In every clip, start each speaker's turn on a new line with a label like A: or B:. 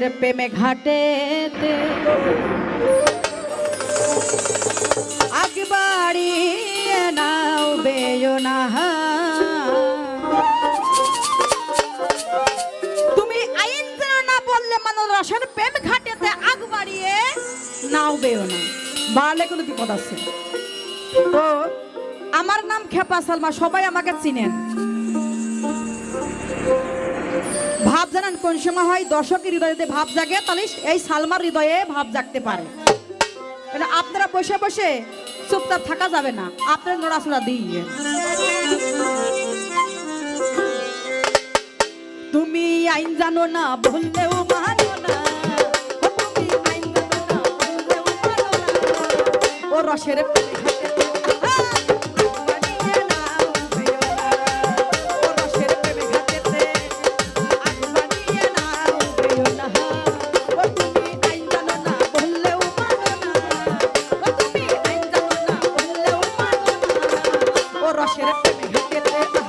A: মোদের প্রেমে ঘাটে আগ বাড়িয়ে নাও বেয় না। তুমি আইন না বললে মানরসের প্রেম ঘাটেতে আগ বাড়িয়ে নাও বেয় না। বাড়লে কোনো বিপদ আছে। তো আমার নাম খেপা সালমা, সবাই আমাকে চিনেন। ভাব জানান কোন সময় হয়? দর্শকের হৃদয়ে ভাব জাগে, তাহলে এই সালমার হৃদয়ে ভাব জাগতে পারে। আপনারা বসে বসে চুপচাপ থাকা যাবে না। আপনারা নড়াচড়া দিয়ে। তুমি আইন জানো না বললেও মানো না। ও রসের রসের প্রেমে হেঁটেতে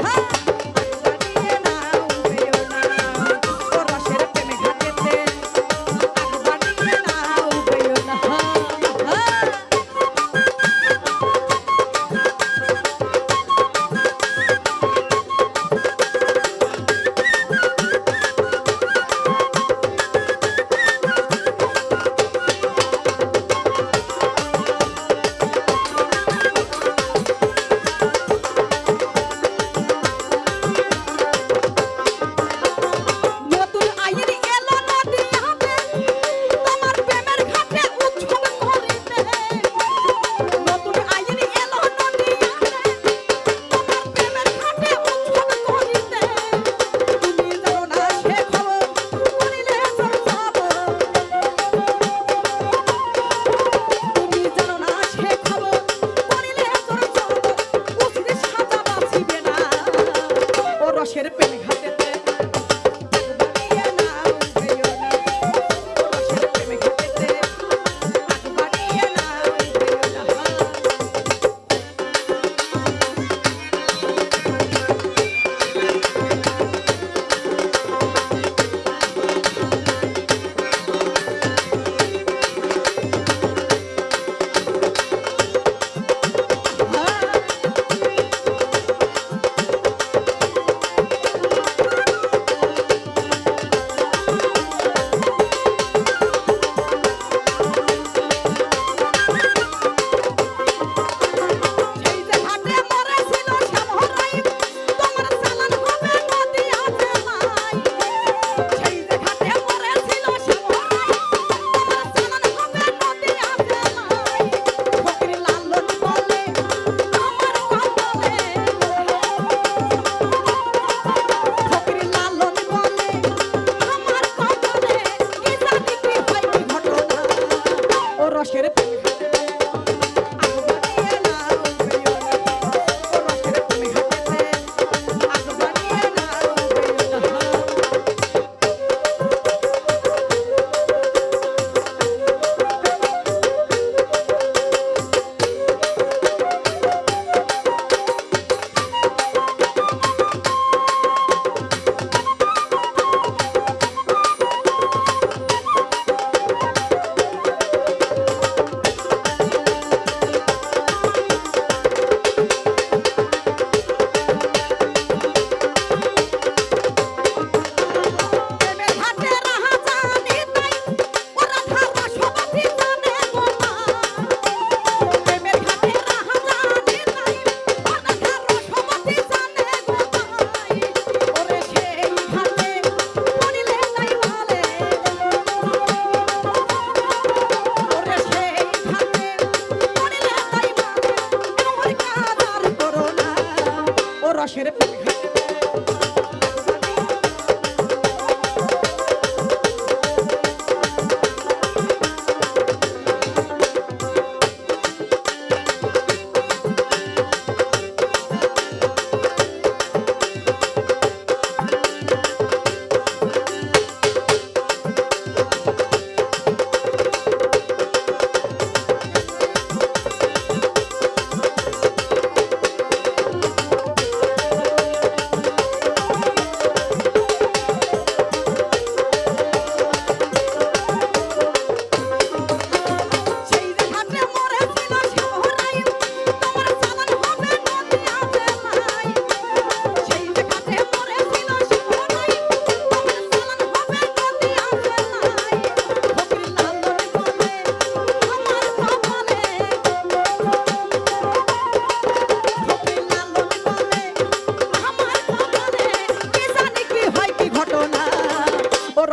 A: ও রসের প্রেম রসের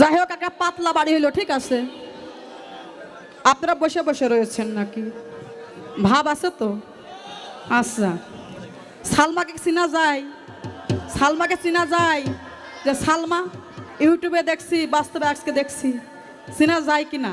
A: যাই হোক, একটা পাতলা বাড়ি হইল, ঠিক আছে? আপনারা বসে বসে রয়েছেন নাকি? ভাব আছে তো? আচ্ছা। সালমাকে চিনা যায়, সালমাকে চিনা যায় যে সালমা, ইউটিউবে দেখছি, বাস্তবে আজকে দেখছি। চিনা যায় কি না